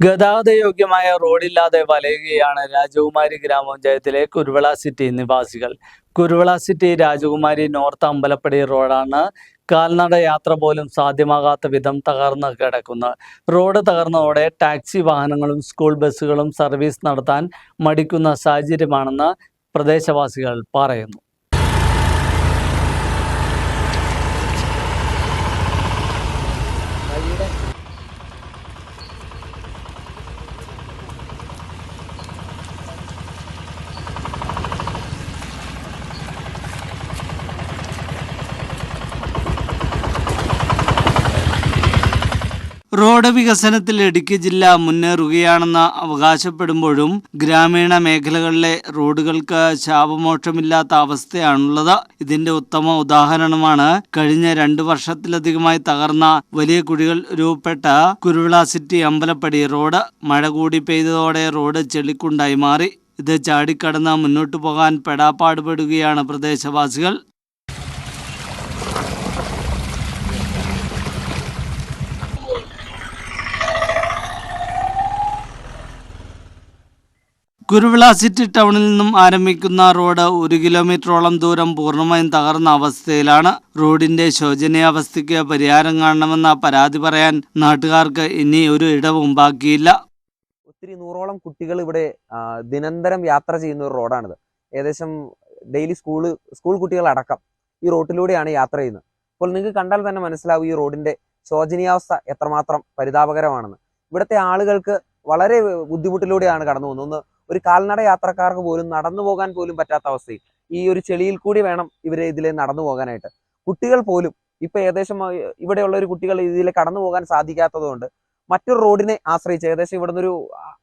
ഗതാഗതയോഗ്യമായ റോഡില്ലാതെ വലയുകയാണ് രാജകുമാരി ഗ്രാമപഞ്ചായത്തിലെ കുരുവള സിറ്റി നിവാസികൾ. കുരുവള സിറ്റി രാജകുമാരി നോർത്ത് അമ്പലപ്പടി റോഡാണ് കാൽനട യാത്ര പോലും സാധ്യമാകാത്ത വിധം തകർന്ന് കിടക്കുന്നത് റോഡ് തകർന്നതോടെ ടാക്സി വാഹനങ്ങളും സ്കൂൾ ബസ്സുകളും സർവീസ് നടത്താൻ മടിക്കുന്ന സാഹചര്യമാണെന്ന് പ്രദേശവാസികൾ പറയുന്നു. റോഡ് വികസനത്തിൽ ഇടുക്കി ജില്ല മുന്നേറുകയാണെന്ന് അവകാശപ്പെടുമ്പോഴും ഗ്രാമീണ മേഖലകളിലെ റോഡുകൾക്ക് ശാപമോക്ഷമില്ലാത്ത അവസ്ഥയാണുള്ളത്. ഇതിന്റെ ഉത്തമ ഉദാഹരണമാണ് കഴിഞ്ഞ രണ്ടു വർഷത്തിലധികമായി തകർന്ന വലിയ കുഴികൾ രൂപപ്പെട്ട കുരുവിള സിറ്റി അമ്പലപ്പടി റോഡ്. മഴ കൂടി പെയ്തതോടെ റോഡ് ചെളിക്കുണ്ടായി മാറി. ഇത് ചാടിക്കടന്ന് മുന്നോട്ടു പോകാൻ പെടാപ്പാടുപെടുകയാണ് പ്രദേശവാസികൾ. കുരുവിള സിറ്റി ടൗണിൽ നിന്നും ആരംഭിക്കുന്ന റോഡ് ഒരു കിലോമീറ്ററോളം ദൂരം പൂർണമായും തകർന്ന അവസ്ഥയിലാണ്. റോഡിന്റെ ശോചനീയാവസ്ഥയ്ക്ക് പരിഹാരം കാണണമെന്ന പരാതി പറയാൻ നാട്ടുകാർക്ക് ഇനി ഒരു ഇടവും ബാക്കിയില്ല. ഒത്തിരി നൂറോളം കുട്ടികൾ ഇവിടെ ദിനന്തരം യാത്ര ചെയ്യുന്ന ഒരു റോഡാണിത്. ഏകദേശം ഡെയിലി സ്കൂൾ സ്കൂൾ കുട്ടികൾ അടക്കം ഈ റോട്ടിലൂടെയാണ് യാത്ര ചെയ്യുന്നത്. അപ്പോൾ നിങ്ങൾക്ക് കണ്ടാൽ തന്നെ മനസ്സിലാവും ഈ റോഡിന്റെ ശോചനീയാവസ്ഥ എത്രമാത്രം പരിതാപകരമാണെന്ന്. ഇവിടുത്തെ ആളുകൾക്ക് വളരെ ബുദ്ധിമുട്ടിലൂടെയാണ് കടന്നു പോകുന്നത് ഒന്ന് ഒരു കാൽനട യാത്രക്കാർക്ക് പോലും നടന്നു പോകാൻ പോലും പറ്റാത്ത അവസ്ഥയിൽ ഈ ഒരു ചെളിയിൽ കൂടി വേണം ഇവരെ ഇതിലെ നടന്നു പോകാനായിട്ട്. കുട്ടികൾ പോലും ഇപ്പൊ ഏകദേശം ഇവിടെയുള്ള ഒരു കുട്ടികൾ ഇതിലെ കടന്നു പോകാൻ സാധിക്കാത്തതുകൊണ്ട് മറ്റൊരു റോഡിനെ ആശ്രയിച്ച് ഏകദേശം ഇവിടുന്ന് ഒരു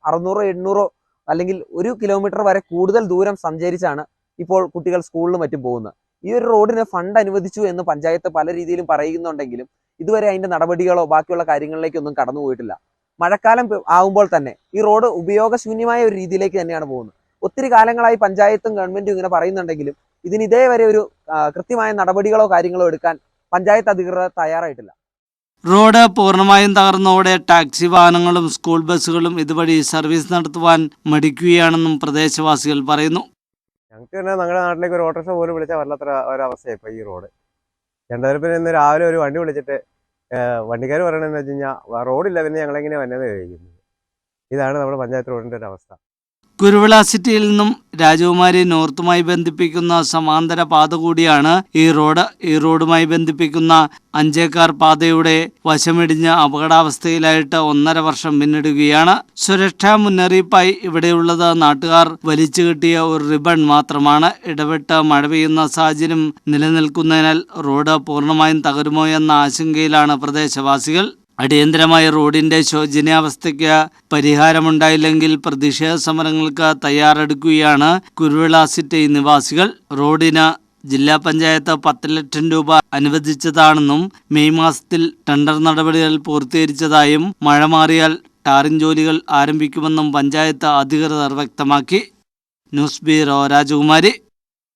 അറുന്നൂറോ എണ്ണൂറോ അല്ലെങ്കിൽ ഒരു കിലോമീറ്റർ വരെ കൂടുതൽ ദൂരം സഞ്ചരിച്ചാണ് ഇപ്പോൾ കുട്ടികൾ സ്കൂളിലും മറ്റും പോകുന്നത്. ഈ ഒരു റോഡിന് ഫണ്ട് അനുവദിച്ചു എന്ന് പഞ്ചായത്ത് പല രീതിയിലും പറയുന്നുണ്ടെങ്കിലും ഇതുവരെ അതിന്റെ നടപടികളോ ബാക്കിയുള്ള കാര്യങ്ങളിലേക്കൊന്നും കടന്നു പോയിട്ടില്ല മഴക്കാലം ആകുമ്പോൾ ആവുമ്പോൾ തന്നെ ഈ റോഡ് ഉപയോഗശൂന്യമായ ഒരു രീതിയിലേക്ക് തന്നെയാണ് പോകുന്നത്. ഒത്തിരി കാലങ്ങളായി പഞ്ചായത്തും ഗവൺമെന്റും ഇങ്ങനെ പറയുന്നുണ്ടെങ്കിലും ഇതിന് ഇതേവരെ ഒരു കൃത്യമായ നടപടികളോ കാര്യങ്ങളോ എടുക്കാൻ പഞ്ചായത്ത് അധികൃതർ തയ്യാറായിട്ടില്ല. റോഡ് പൂർണമായും തകർന്നതോടെ ടാക്സി വാഹനങ്ങളും സ്കൂൾ ബസ്സുകളും ഇതുവഴി സർവീസ് നടത്തുവാൻ മടിക്കുകയാണെന്നും പ്രദേശവാസികൾ പറയുന്നു. ഞങ്ങൾക്ക് തന്നെ ഞങ്ങളുടെ നാട്ടിലേക്ക് ഒരു ഓട്ടോറിക്ഷ പോലും വിളിച്ചാൽ വല്ലാത്ത ഒരവസ്ഥയാണ് ഇപ്പോൾ ഈ റോഡ്. രണ്ടായിരത്തിന് ഇന്ന് രാവിലെ ഒരു വണ്ടി വിളിച്ചിട്ട് വണ്ടിക്കാർ പറയണതെന്ന് വെച്ച് കഴിഞ്ഞാൽ റോഡില്ല പിന്നെ ഞങ്ങളെങ്ങനെ വന്നത് കഴിക്കുന്നത് ഇതാണ് നമ്മുടെ പഞ്ചായത്ത് റോഡിന്റെ ഒരു അവസ്ഥ കുരുവിള സിറ്റിയിൽ നിന്നും രാജകുമാരി നോർത്തുമായി ബന്ധിപ്പിക്കുന്ന സമാന്തര പാത കൂടിയാണ് ഈ റോഡ്. ഈ റോഡുമായി ബന്ധിപ്പിക്കുന്ന അഞ്ചേക്കാർ പാതയുടെ വശമിടിഞ്ഞ് അപകടാവസ്ഥയിലായിട്ട് ഒന്നര വർഷം പിന്നിടുകയാണ് സുരക്ഷാ മുന്നറിയിപ്പായി ഇവിടെയുള്ളത് നാട്ടുകാർ വലിച്ചു കിട്ടിയ ഒരു റിബൺ മാത്രമാണ്. ഇടപെട്ട് മഴ പെയ്യുന്ന സാഹചര്യം നിലനിൽക്കുന്നതിനാൽ റോഡ് പൂർണമായും തകരുമോ എന്ന ആശങ്കയിലാണ് പ്രദേശവാസികൾ. അടിയന്തരമായ റോഡിന്റെ ശോചനീയാവസ്ഥയ്ക്ക് പരിഹാരമുണ്ടായില്ലെങ്കിൽ പ്രതിഷേധ സമരങ്ങൾക്ക് തയ്യാറെടുക്കുകയാണ് കുരുവിള സിറ്റി നിവാസികൾ. റോഡിന് ജില്ലാ പഞ്ചായത്ത് പത്ത് ലക്ഷം രൂപ അനുവദിച്ചതാണെന്നും മെയ് മാസത്തിൽ ടെണ്ടർ നടപടികൾ പൂർത്തീകരിച്ചതായും മഴ മാറിയാൽ ടാറിംഗ് ജോലികൾ ആരംഭിക്കുമെന്നും പഞ്ചായത്ത് അധികൃതർ വ്യക്തമാക്കി. ന്യൂസ് ബ്യൂറോ രാജകുമാരി.